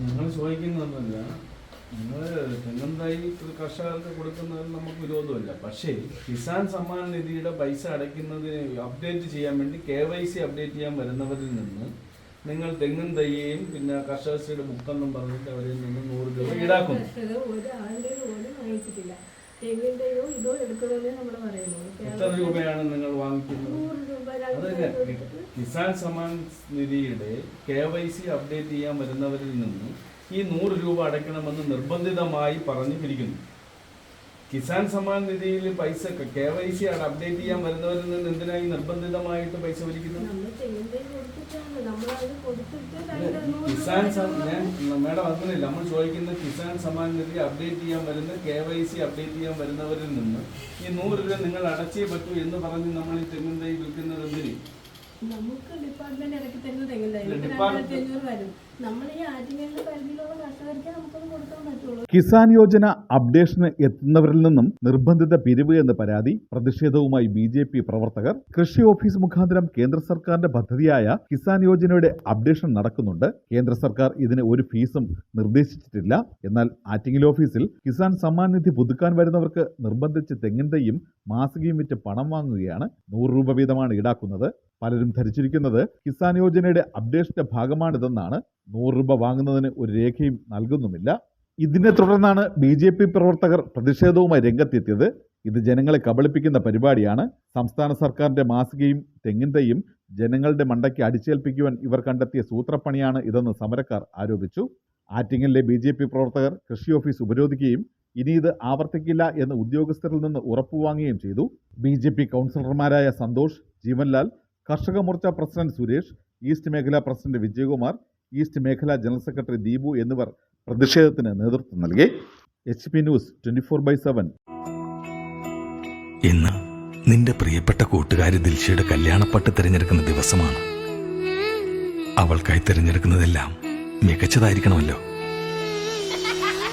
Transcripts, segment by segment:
ഞങ്ങൾ ചോദിക്കുന്നൊന്നുമില്ല നിങ്ങൾ തെങ്ങും തൈ കർഷകർക്ക് കൊടുക്കുന്നതിൽ നമുക്ക് വിരോധമില്ല. പക്ഷേ കിസാൻ സമ്മാൻ നിധിയുടെ പൈസ അടയ്ക്കുന്നതിന് അപ്ഡേറ്റ് ചെയ്യാൻ വേണ്ടി കെ വൈ സി അപ്ഡേറ്റ് ചെയ്യാൻ വരുന്നവരിൽ നിന്ന് നിങ്ങൾ തെങ്ങും തയ്യേയും പിന്നെ കർഷകശ്രീയുടെ ബുക്കെന്നും പറഞ്ഞിട്ട് അവരിൽ നിന്ന് നൂറ് രൂപ ഈടാക്കുന്നു പറയുന്നത്. എത്ര രൂപയാണ് നിങ്ങൾ വാങ്ങിക്കുന്നത്? കിസാൻ സമ്മാൻ നിധിയുടെ കെ വൈ സി അപ്ഡേറ്റ് ചെയ്യാൻ വരുന്നവരിൽ നിന്ന് ഈ നൂറ് രൂപ അടയ്ക്കണമെന്ന് നിർബന്ധിതമായി പറഞ്ഞു പിരിക്കുന്നു കിസാൻ സമ്മാൻ നിധിയിൽ പൈസ കെ വൈ സി ആണ് അപ്ഡേറ്റ് ചെയ്യാൻ വരുന്നവരിൽ നിന്ന് എന്തിനായി നിർബന്ധിതമായിട്ട് പൈസ പിരിക്കുന്നത് നമ്മൾ തെങ്ങിൻ തൈ കൊടുത്തിട്ടാണ് നമ്മളത് കൊടുത്തിട്ട് രണ്ട് കിസാൻ മേഡം അങ്ങനെയില്ല നമ്മൾ ചോദിക്കുന്ന കിസാൻ സമ്മാൻ നിധി അപ്ഡേറ്റ് ചെയ്യാൻ വരുന്ന കെ വൈ സി അപ്ഡേറ്റ് ചെയ്യാൻ വരുന്നവരിൽ നിന്ന് ഈ നൂറ് രൂപ നിങ്ങൾ അടച്ചേ പറ്റൂ എന്ന് പറഞ്ഞ് നമ്മൾ ഈ തെങ്ങിൻ തൈ വിൽക്കുന്നത് എന്തിന്? നമുക്ക് ഡിപ്പാർട്ട്മെന്റ് ഇറക്കി തരുന്ന തെങ്ങിൻ തൈ വരും. കിസാൻ യോജന അപ്ഡേഷന് എത്തുന്നവരിൽ നിന്നും നിർബന്ധിത പിരിവ് എന്ന പരാതി പ്രതിഷേധവുമായി ബി ജെ പി പ്രവർത്തകർ കൃഷി ഓഫീസ് മുഖാന്തരം കേന്ദ്ര സർക്കാരിന്റെ പദ്ധതിയായ കിസാൻ യോജനയുടെ അപ്ഡേഷൻ നടക്കുന്നുണ്ട്. കേന്ദ്ര സർക്കാർ ഇതിന് ഒരു ഫീസും നിർദ്ദേശിച്ചിട്ടില്ല. എന്നാൽ ആറ്റിങ്ങൽ ഓഫീസിൽ കിസാൻ സമ്മാൻ നിധി പുതുക്കാൻ വരുന്നവർക്ക് നിർബന്ധിച്ച് തെങ്ങിൻ മാസികയും വിറ്റ് പണം വാങ്ങുകയാണ് നൂറ് രൂപ വീതമാണ് ഈടാക്കുന്നത്. പലരും ധരിച്ചിരിക്കുന്നത് കിസാൻ യോജനയുടെ അപ്ഡേഷന്റെ ഭാഗമാണിതെന്നാണ് നൂറ് രൂപ വാങ്ങുന്നതിന് ഒരു രേഖയും നൽകുന്നുമില്ല. ഇതിനെ തുടർന്നാണ് ബി ജെ പി പ്രവർത്തകർ പ്രതിഷേധവുമായി രംഗത്തെത്തിയത്. ഇത് ജനങ്ങളെ കബളിപ്പിക്കുന്ന പരിപാടിയാണ്. സംസ്ഥാന സർക്കാരിന്റെ മാസികയും തെങ്ങിൻ തൈയും ജനങ്ങളുടെ മണ്ടയ്ക്ക് അടിച്ചേൽപ്പിക്കുവാൻ ഇവർ കണ്ടെത്തിയ സൂത്രപ്പണിയാണ് ഇതെന്ന് സമരക്കാർ ആരോപിച്ചു. ആറ്റിങ്ങലിലെ ബി ജെ പി പ്രവർത്തകർ കൃഷി ഓഫീസ് ഉപരോധിക്കുകയും ഇനി ഇത് ആവർത്തിക്കില്ല എന്ന് ഉദ്യോഗസ്ഥരിൽ നിന്ന് ഉറപ്പുവാങ്ങുകയും ചെയ്തു. ബി ജെ പി കൗൺസിലർമാരായ സന്തോഷ് ജീവൻലാൽ കർഷക മോർച്ച പ്രസിഡന്റ് സുരേഷ് ഈസ്റ്റ് മേഖലാ പ്രസിഡന്റ് വിജയകുമാർ ഈസ്റ്റ് മേഖലാ ജനറൽ സെക്രട്ടറി ദീപു എന്നിവർ പ്രതിഷേധത്തിന് നേതൃത്വം നൽകി. H P news twenty four by seven. ഇന്ന് നിന്റെ പ്രിയപ്പെട്ട കൂട്ടുകാരി ദിൽഷയുടെ കല്യാണപ്പട്ട് തിരഞ്ഞെടുക്കുന്ന ദിവസമാണ്. അവൾക്കായി തിരഞ്ഞെടുക്കുന്നതെല്ലാം മികച്ചതായിരിക്കണമല്ലോ.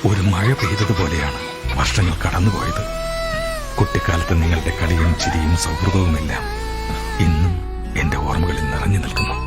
ഒരു മഴ പെയ്തതുപോലെയാണ് വർഷങ്ങൾ കടന്നുപോയത്. കുട്ടിക്കാലത്ത് നിങ്ങളുടെ കളിയും ചിരിയും സൗഹൃദവുമെല്ലാം ഇന്നും എന്റെ ഓർമ്മകളിൽ നിറഞ്ഞു നിൽക്കുന്നു.